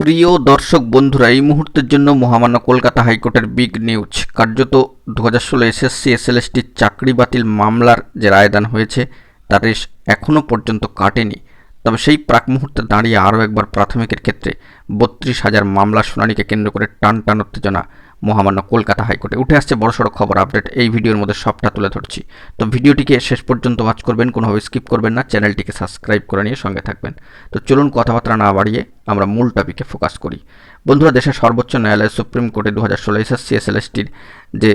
প্রিয় দর্শক বন্ধুরা, এই মুহূর্তের জন্য মহামান্য কলকাতা হাইকোর্টের বিগ নিউজ। কার্যত দু হাজার ষোলো এসএসসি এসএলএসটির চাকরি বাতিল মামলার যে রায়দান হয়েছে তার রেশ এখনও পর্যন্ত কাটেনি। তবে সেই প্রাক মুহূর্তে দাঁড়িয়ে আরও একবার প্রাথমিকের ক্ষেত্রে বত্রিশ হাজার মামলার শুনানিকে কেন্দ্র করে টান টান উত্তেজনা মহামান্য কলকাতা হাইকোর্টে। উঠে আসছে বড়সড় খবর আপডেট। এই ভিডিওর মধ্যে সবটা তুলে ধরছি। তো ভিডিওটিকে শেষ পর্যন্ত ওয়াচ করবেন, কোনোভাবে স্কিপ করবেন না। চ্যানেলটিকে সাবস্ক্রাইব করে নিয়ে সঙ্গে থাকবেন। তো চলুন কথাবার্তা না বাড়িয়ে আমরা মূল টপিকে ফোকাস করি। বন্ধুরা, দেশের সর্বোচ্চ ন্যায়ালয়, সুপ্রিম কোর্টে দু হাজার ষোলো এসএসসি, এসএলএসটির যে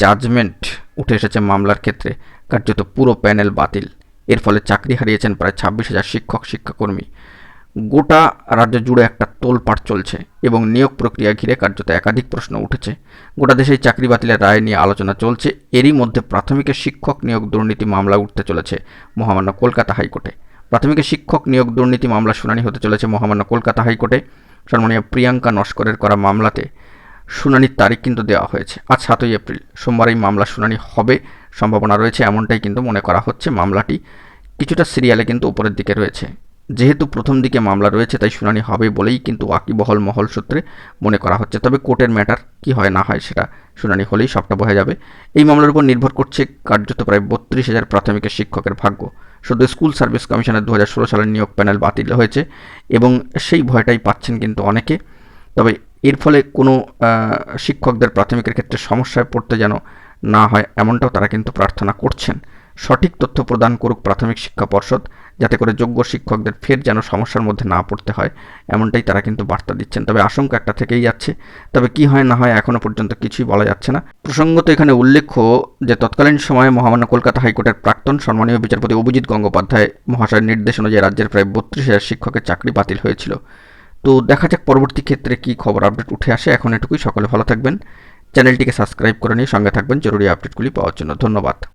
জাজমেন্ট উঠে এসেছে মামলার ক্ষেত্রে, কার্যত পুরো প্যানেল বাতিল। এর ফলে চাকরি হারিয়েছেন প্রায় ছাব্বিশ হাজার শিক্ষক, শিক্ষাকর্মী। গোটা রাজ্য জুড়ে একটা তোলপাড় চলছে এবং নিয়োগ প্রক্রিয়া ঘিরে কার্যত একাধিক প্রশ্ন উঠেছে। গোটা দেশে এই চাকরি বাতিলের রায় নিয়ে আলোচনা চলছে। এরই মধ্যে প্রাথমিকের শিক্ষক নিয়োগ দুর্নীতি মামলা উঠতে চলেছে মহামান্য কলকাতা হাইকোর্টে। প্রাথমিকের শিক্ষক নিয়োগ দুর্নীতি মামলা শুনানি হতে চলেছে মহামান্য কলকাতা হাইকোর্টে। সম্মানীয় প্রিয়াঙ্কা নস্করের করা মামলাতে শুনানির তারিখ কিন্তু দেওয়া হয়েছে। আজ সাতই এপ্রিল, সোমবার এই মামলা শুনানি হবে, সম্ভাবনা রয়েছে এমনটাই কিন্তু মনে করা হচ্ছে। মামলাটি কিছুটা সিরিয়ালে কিন্তু উপরের দিকে রয়েছে। যেহেতু প্রথম দিকে মামলা রয়েছে, তাই শুনানি হবে বলেই কিন্তু ওয়াকিবহল মহল সূত্রে মনে করা হচ্ছে। তবে কোর্টের ম্যাটার কি হয়, না হয় সেটা শুনানি হলেই সবটা বোঝা যাবে। এই মামলার উপর নির্ভর করছে কার্যত প্রায় বত্রিশ হাজার প্রাথমিকের শিক্ষকের ভাগ্য। শুধু স্কুল সার্ভিস কমিশনের দু হাজার ষোলো সালের নিয়োগ প্যানেল বাতিল হয়েছে এবং সেই ভয়টাই পাচ্ছেন কিন্তু অনেকে। তবে এর ফলে কোনো শিক্ষকদের প্রাথমিকের ক্ষেত্রে সমস্যায় পড়তে যেন না হয়, এমনটাও তারা কিন্তু প্রার্থনা করছেন। সঠিক তথ্য প্রদান করুক প্রাথমিক শিক্ষা পর্ষদ, যাতে করে যোগ্য শিক্ষকদের ফের যেন সমস্যার মধ্যে না পড়তে হয়। এমনটাই তারা কিন্তু বার্তা দিচ্ছেন। তবে আশঙ্কা একটা থেকেই যাচ্ছে। তবে কি হয় না হয় এখনও পর্যন্ত কিছুই বলা যাচ্ছে না। প্রসঙ্গত এখানে উল্লেখ্য যে, তৎকালীন সময়ে মহামান্য কলকাতা হাইকোর্টের প্রাক্তন সম্মানীয় বিচারপতি অভিজিৎ গঙ্গোপাধ্যায় মহাশয়ের নির্দেশ অনুযায়ী রাজ্যের প্রায় বত্রিশ হাজার শিক্ষকের চাকরি বাতিল হয়েছিল। তো দেখা যাক পরবর্তী ক্ষেত্রে কি খবর আপডেট উঠে আসে। এখন এটুকুই। সকলে ভালো থাকবেন। চ্যানেলটিকে সাবস্ক্রাইব করে নিয়ে সঙ্গে থাকবেন। জরুরি আপডেটগুলি পাওয়ার জন্য ধন্যবাদ।